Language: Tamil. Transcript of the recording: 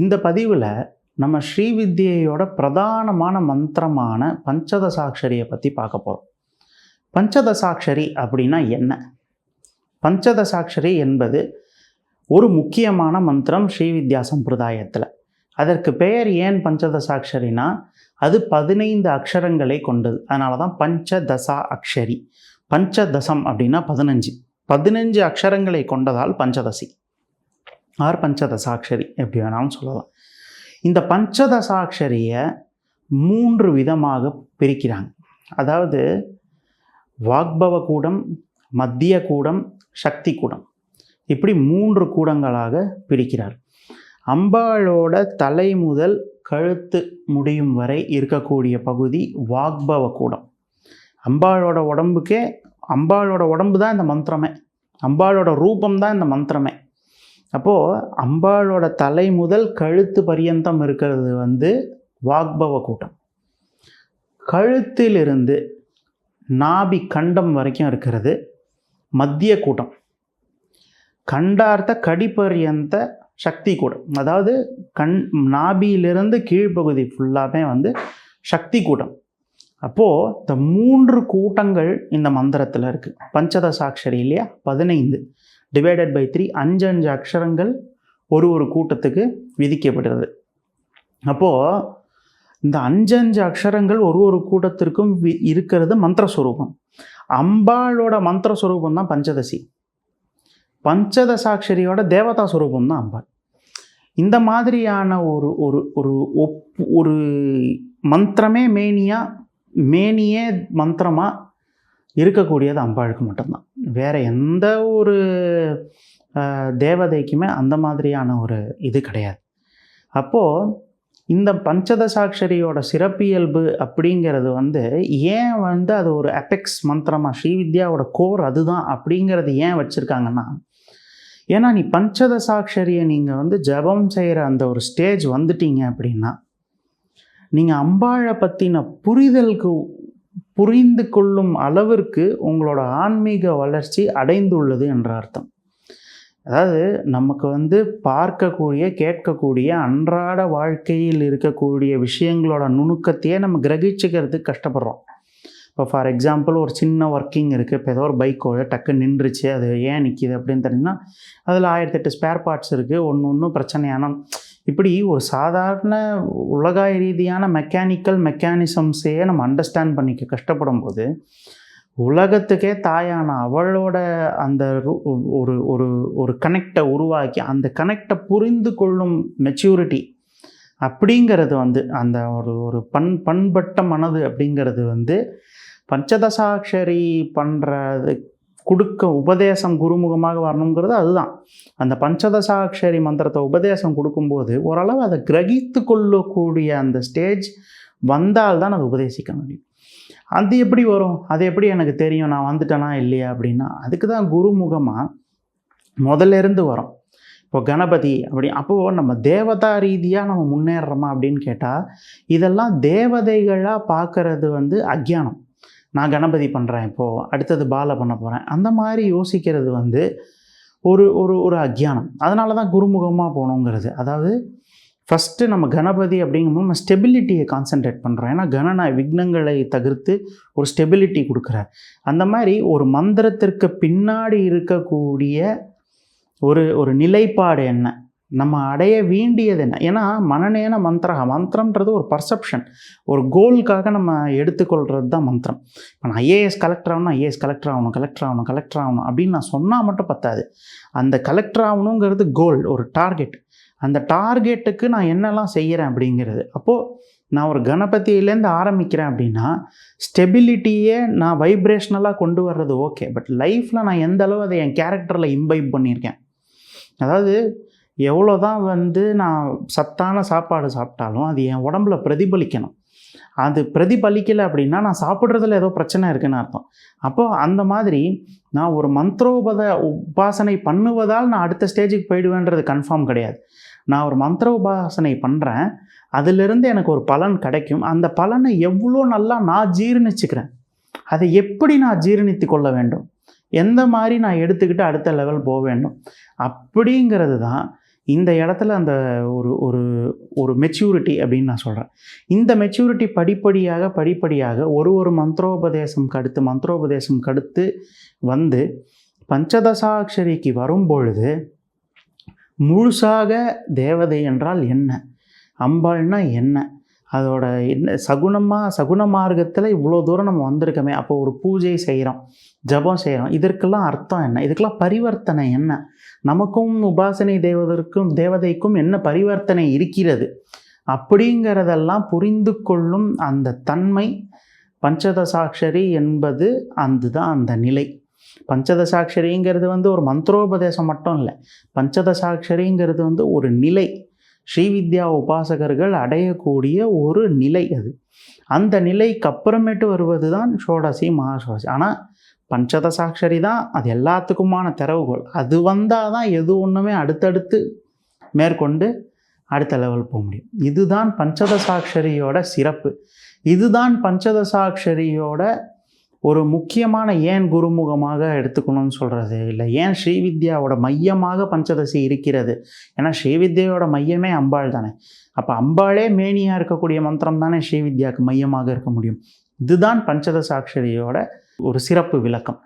இந்த பதிவில் நம்ம ஸ்ரீவித்யையோட பிரதானமான மந்திரமான பஞ்சதசாட்சரியை பற்றி பார்க்க போகிறோம் பஞ்சதசாட்சரி அப்படின்னா என்ன? பஞ்சதசாட்சரி என்பது ஒரு முக்கியமான மந்திரம் ஸ்ரீவித்யா சம்பிரதாயத்தில். அதற்கு பெயர் ஏன் பஞ்சதசாட்சரினா அது பதினைந்து அக்ஷரங்களை கொண்டது. அதனால தான் பஞ்சதசா அக்ஷரி. பஞ்சதசம் அப்படின்னா பதினஞ்சு. பதினஞ்சு அக்ஷரங்களை கொண்டதால் பஞ்சதசி. ஆர் பஞ்சதசாட்சரி எப்படி வேணாலும் சொல்லலாம். இந்த பஞ்சதசாட்சரியை மூன்று விதமாக பிரிக்கிறாங்க. அதாவது வாக்பவ கூடம் மத்திய கூடம் சக்தி கூடம். இப்படி மூன்று கூடங்களாக பிரிக்கிறார். அம்பாளோட தலை முதல் கழுத்து முடியும் வரை இருக்கக்கூடிய பகுதி வாக்பவ கூடம். அம்பாளோட உடம்புக்கே அம்பாளோட உடம்பு தான் இந்த மந்திரமே. அம்பாளோட ரூபம் தான் இந்த மந்திரமே. அப்போது அம்பாளோட தலை முதல் கழுத்து பரியந்தம் இருக்கிறது வந்து வாக்பவ கூட்டம். கழுத்திலிருந்து நாபி கண்டம் வரைக்கும் இருக்கிறது மத்திய கூட்டம். கண்டார்த்த கடிப்பரியந்த சக்தி கூட்டம். அதாவது கண் நாபியிலிருந்து கீழ்ப்பகுதி ஃபுல்லாமே வந்து சக்தி கூட்டம். அப்போது இந்த மூன்று கூட்டங்கள் இந்த மந்திரத்தில் இருக்குது பஞ்சதசாட்சரி இல்லையா? பதினைந்து. டிவைடட் பை த்ரீ அஞ்சு அஞ்சு அக்ஷரங்கள் ஒரு ஒரு கூட்டத்துக்கு விதிக்கப்படுறது அப்போது இந்த அஞ்சு அஞ்சு அக்ஷரங்கள் ஒரு ஒரு கூட்டத்திற்கும் வி- இருக்கிறது மந்திரஸ்வரூபம். அம்பாளோட மந்திரஸ்வரூபம் தான் பஞ்சதசி. பஞ்சதசாட்சரியோட தேவதா ஸ்வரூபம் தான் அம்பாள். இந்த மாதிரியான ஒரு ஒரு ஒரு ஒப் ஒரு மந்திரமே மேனியாக மேனியே மந்திரமாக இருக்கக்கூடியது அம்பாளுக்கு மட்டும்தான். வேறு எந்த ஒரு தேவதைக்குமே அந்த மாதிரியான ஒரு இது கிடையாது. அப்போது இந்த பஞ்சதசாட்சரியோட சிறப்பியல்பு அப்படிங்கிறது வந்து ஏன் வந்து அது ஒரு அபெக்ஸ் மந்திரமாக ஸ்ரீவித்யாவோட கோர் அதுதான் அப்படிங்கிறது ஏன் வச்சுருக்காங்கன்னா ஏன்னா நீ பஞ்சதசாட்சரியை நீங்கள் வந்து ஜெபம் செய்கிற அந்த ஒரு ஸ்டேஜ் வந்துட்டீங்க அப்படின்னா நீங்கள் அம்பாளை பற்றின புரிதலுக்கு புரிந்து கொள்ளும் அளவிற்கு உங்களோட ஆன்மீக வளர்ச்சி அடைந்துள்ளது என்ற அர்த்தம். அதாவது நமக்கு வந்து பார்க்கக்கூடிய கேட்கக்கூடிய அன்றாட வாழ்க்கையில் இருக்கக்கூடிய விஷயங்களோட நுணுக்கத்தையே நம்ம கிரகிச்சுக்கிறதுக்கு கஷ்டப்படுறோம். இப்போ ஃபார் எக்ஸாம்பிள் ஒரு சின்ன ஒர்க்கிங் இருக்குது இப்போ ஏதோ ஒரு பைக்கோ டக்கு நின்றுச்சு அது ஏன் நிற்கிது அப்படின்னு தெரிஞ்சுன்னா அதில் ஆயிரத்தெட்டு ஸ்பேர் பார்ட்ஸ் இருக்குது ஒன்று ஒன்றும் பிரச்சனையான இப்படி ஒரு சாதாரண உலகாய ரீதியான மெக்கானிக்கல் மெக்கானிசம்ஸையே நம்ம அண்டர்ஸ்டாண்ட் பண்ணிக்க கஷ்டப்படும் போது உலகத்துக்கே தாயான அவளோட அந்த ஒரு ஒரு ஒரு கனெக்டை உருவாக்கி அந்த கனெக்டை புரிந்து கொள்ளும் மெச்சூரிட்டி அப்படிங்கிறது வந்து அந்த ஒரு ஒரு பண் பண்பட்ட மனது அப்படிங்கிறது வந்து பஞ்சதசாட்சரி பண்ணுறதுக்கு கொடுக்க உபதேசம் குருமுகமாக வரணுங்கிறது அதுதான். அந்த பஞ்சதசாட்சரி மந்திரத்தை உபதேசம் கொடுக்கும்போது ஓரளவு அதை கிரகித்து கொள்ளக்கூடிய அந்த ஸ்டேஜ் வந்தால்தான் அதை உபதேசிக்க முடியும். அது எப்படி வரும்? அது எப்படி எனக்கு தெரியும்? நான் வந்துட்டேனா இல்லையா அப்படின்னா அதுக்கு தான் குருமுகமாக முதல்ல இருந்து வரும். இப்போ கணபதி அப்படி அப்போது நம்ம தேவதா ரீதியாக நம்ம முன்னேறுறோமா அப்படின்னு கேட்டால் இதெல்லாம் தேவதைகளாக பார்க்கறது வந்து அக்ஞானம் நான் கணபதி பண்ணுறேன் இப்போது அடுத்தது பாலை பண்ண போகிறேன் அந்த மாதிரி யோசிக்கிறது வந்து ஒரு ஒரு ஒரு அக்ஞானம் அதனால தான் குருமுகமாக போகணுங்கிறது. அதாவது ஃபஸ்ட்டு நம்ம கணபதி அப்படிங்கும்போது நம்ம ஸ்டெபிலிட்டியை கான்சென்ட்ரேட் பண்ணுறோம் ஏன்னா கணநாய் விக்னங்களை தவிர்த்து ஒரு ஸ்டெபிலிட்டி கொடுக்குறார். அந்த மாதிரி ஒரு மந்திரத்திற்கு பின்னாடி இருக்கக்கூடிய ஒரு ஒரு நிலைப்பாடு என்ன? நம்ம அடைய வேண்டியது என்ன? ஏன்னா மனநேன மந்திரக மந்திரம்ன்றது ஒரு பர்செப்ஷன் ஒரு கோலுக்காக நம்ம எடுத்துக்கொள்கிறது தான் மந்திரம். இப்போ நான் ஐஏஎஸ் கலெக்டர் ஆகணும் ஐஏஎஸ் கலெக்டர் ஆகணும் கலெக்டர் ஆகணும் கலெக்டர் ஆகணும் அப்படின்னு நான் சொன்னால் மட்டும் பத்தாது. அந்த கலெக்டர் ஆகணுங்கிறது கோல் ஒரு டார்கெட் அந்த டார்கெட்டுக்கு நான் என்னெல்லாம் செய்கிறேன் அப்படிங்கிறது. அப்போது நான் ஒரு கணபதியிலேருந்து ஆரம்பிக்கிறேன் அப்படின்னா ஸ்டெபிலிட்டியே நான் வைப்ரேஷ்னலாக கொண்டு வர்றது ஓகே பட் லைஃப்பில் நான் எந்த அளவு அதை என் கேரக்டரில் இம்பைப் பண்ணியிருக்கேன்? அதாவது எவ்வளோ தான் வந்து நான் சத்தான சாப்பாடு சாப்பிட்டாலும் அது என் உடம்புல பிரதிபலிக்கணும். அது பிரதிபலிக்கலை அப்படின்னா நான் சாப்பிட்றதுல ஏதோ பிரச்சனை இருக்குன்னு அர்த்தம். அப்போது அந்த மாதிரி நான் ஒரு மந்திரோபத உபாசனை பண்ணுவதால் நான் அடுத்த ஸ்டேஜுக்கு போயிடுவேன்றது கன்ஃபார்ம் கிடையாது. நான் ஒரு மந்திர உபாசனை பண்ணுறேன் அதிலிருந்து எனக்கு ஒரு பலன் கிடைக்கும். அந்த பலனை எவ்வளோ நல்லா நான் ஜீர்ணிச்சுக்கிறேன். அதை எப்படி நான் ஜீர்ணித்து கொள்ள வேண்டும்? எந்த மாதிரி நான் எடுத்துக்கிட்டு அடுத்த லெவல் போக வேண்டும்? அப்படிங்கிறது தான் இந்த இடத்துல அந்த ஒரு ஒரு ஒரு மெச்சூரிட்டி அப்படின்னு நான் சொல்கிறேன் இந்த மெச்சூரிட்டி படிப்படியாக படிப்படியாக ஒரு ஒரு மந்திரோபதேசம் கடுத்து மந்திரோபதேசம் கடுத்து வந்து பஞ்சதசாட்சரிக்கு வரும் பொழுது முழுசாக தேவதை என்றால் என்ன? அம்பாள்னா என்ன? அதோட என்ன சகுனமாக சகுன மார்க்கத்தில் இவ்வளோ தூரம் நம்ம வந்திருக்கோமே அப்போ ஒரு பூஜை செய்கிறோம் ஜபம் செய்கிறோம் இதற்கெல்லாம் அர்த்தம் என்ன? இதுக்கெல்லாம் பரிவர்த்தனை என்ன? நமக்கும் உபாசனை தேவதற்கும் தேவதைக்கும் என்ன பரிவர்த்தனை இருக்கிறது? அப்படிங்கிறதெல்லாம் புரிந்து கொள்ளும் அந்த தன்மை பஞ்சதசாட்சரி என்பது அதுதான் அந்த நிலை. பஞ்சதசாட்சரிங்கிறது வந்து ஒரு மந்திரோபதேசம் மட்டும் இல்லை பஞ்சதசாட்சரிங்கிறது வந்து ஒரு நிலை. ஸ்ரீவித்யா உபாசகர்கள் அடையக்கூடிய ஒரு நிலை அது. அந்த நிலைக்கு அப்புறமேட்டு வருவது தான் ஷோடசி மகாஷோடசி. ஆனால் பஞ்சதசாட்சரி தான். அது எல்லாத்துக்குமான திறவுகோல் அது வந்தால் தான் எது ஒன்றுமே அடுத்தடுத்து மேற்கொண்டு அடுத்த லெவல் போக முடியும். இதுதான் பஞ்சதசாட்சரியோட சிறப்பு. இதுதான் பஞ்சதசாட்சரியோட ஒரு முக்கியமான ஏன் குருமுகமாக எடுத்துக்கணும்னு சொல்கிறது இல்லை. ஏன் ஸ்ரீவித்யாவோட மையமாக பஞ்சதசி இருக்கிறது? ஏன்னா ஸ்ரீவித்யாவோட மையமே அம்பாள் தானே. அப்போ அம்பாளே மேனியாக இருக்கக்கூடிய மந்திரம் தானே ஸ்ரீவித்யாவுக்கு மையமாக இருக்க முடியும். இதுதான் பஞ்சதசாட்சரியோட ஒரு சிறப்பு விளக்கம்.